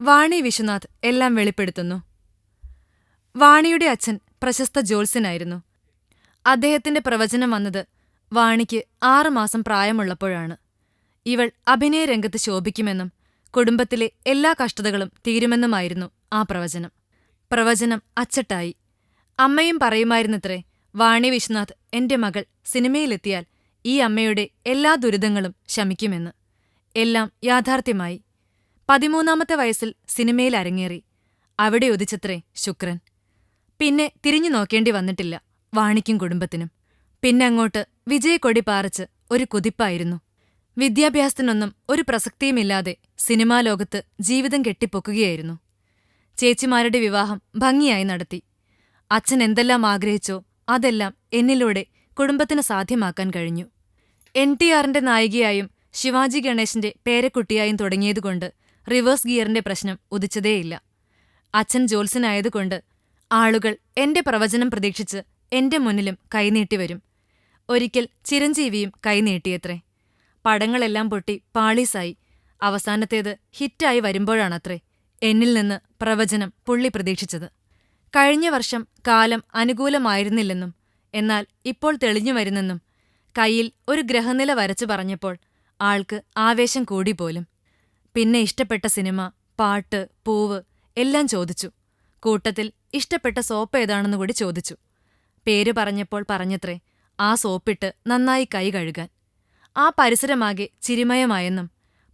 വാണി വിശ്വനാഥ് എല്ലാം വെളിപ്പെടുത്തുന്നു. വാണിയുടെ അച്ഛൻ പ്രശസ്ത ജ്യോത്സ്യനായിരുന്നു. അദ്ദേഹത്തിന്റെ പ്രവചനം വന്നത് വാണിക്ക് ആറുമാസം പ്രായമുള്ളപ്പോഴാണ്. ഇവൾ അഭിനയ രംഗത്ത് ശോഭിക്കുമെന്നും കുടുംബത്തിലെ എല്ലാ കഷ്ടതകളും തീരുമെന്നുമായിരുന്നു ആ പ്രവചനം. പ്രവചനം അച്ചട്ടായി. അമ്മയും പറയുമായിരുന്നത്രേ വാണി വിശ്വനാഥ് എന്റെ മകൾ സിനിമയിലെത്തിയാൽ ഈ അമ്മയുടെ എല്ലാ ദുരിതങ്ങളും ശമിക്കുമെന്ന്. എല്ലാം യാഥാർത്ഥ്യമായി. പതിമൂന്നാമത്തെ വയസ്സിൽ സിനിമയിൽ അരങ്ങേറി. അവിടെ ഒതിച്ചത്രേ ശുക്രൻ. പിന്നെ തിരിഞ്ഞു നോക്കേണ്ടി വന്നിട്ടില്ല വാണിക്കും കുടുംബത്തിനും. പിന്നെ അങ്ങോട്ട് വിജയക്കൊടി പാറിച്ച് ഒരു കുതിപ്പായിരുന്നു. വിദ്യാഭ്യാസത്തിനൊന്നും ഒരു പ്രസക്തിയുമില്ലാതെ സിനിമാ ലോകത്ത് ജീവിതം കെട്ടിപ്പൊക്കുകയായിരുന്നു. ചേച്ചിമാരുടെ വിവാഹം ഭംഗിയായി നടത്തി. അച്ഛൻ എന്തെല്ലാം ആഗ്രഹിച്ചോ അതെല്ലാം എന്നിലൂടെ കുടുംബത്തിന് സാധ്യമാക്കാൻ കഴിഞ്ഞു. എൻ ടി ആറിന്റെ നായികയായും ശിവാജി ഗണേശന്റെ പേരക്കുട്ടിയായും തുടങ്ങിയതുകൊണ്ട് റിവേഴ്സ് ഗിയറിന്റെ പ്രശ്നം ഉദിച്ചതേയില്ല. അച്ഛൻ ജോത്സ്യനായതുകൊണ്ട് ആളുകൾ എന്റെ പ്രവചനം പ്രതീക്ഷിച്ച് എന്റെ മുന്നിലും കൈനീട്ടിവരും. ഒരിക്കൽ ചിരഞ്ജീവിയും കൈനീട്ടിയത്രേ. പടങ്ങളെല്ലാം പൊട്ടി പാളീസായി. അവസാനത്തേത് ഹിറ്റായി വരുമ്പോഴാണത്രേ എന്നിൽ നിന്ന് പ്രവചനം പുള്ളി പ്രതീക്ഷിച്ചത്. കഴിഞ്ഞ വർഷം കാലം അനുകൂലമായിരുന്നില്ലെന്നും എന്നാൽ ഇപ്പോൾ തെളിഞ്ഞു വരുന്നെന്നും കയ്യിൽ ഒരു ഗ്രഹനില വരച്ചു പറഞ്ഞപ്പോൾ ആൾക്ക് ആവേശം കൂടിപ്പോലും പിന്നെ ഇഷ്ടപ്പെട്ട സിനിമ പാട്ട് പൂവ് എല്ലാം ചോദിച്ചു. കൂട്ടത്തിൽ ഇഷ്ടപ്പെട്ട സോപ്പ് ഏതാണെന്ന് കൂടി ചോദിച്ചു. പേര് പറഞ്ഞപ്പോൾ പറഞ്ഞത്രേ ആ സോപ്പിട്ട് നന്നായി കൈ കഴുകാൻ. ആ പരിസരമാകെ ചിരിമയമായെന്നും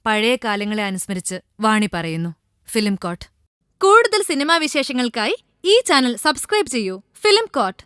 പഴയ കാലങ്ങളെ അനുസ്മരിച്ച് വാണി പറയുന്നു. Film court. കൂടുതൽ സിനിമാ വിശേഷങ്ങൾക്കായി ഈ ചാനൽ സബ്സ്ക്രൈബ് ചെയ്യൂ. Film court.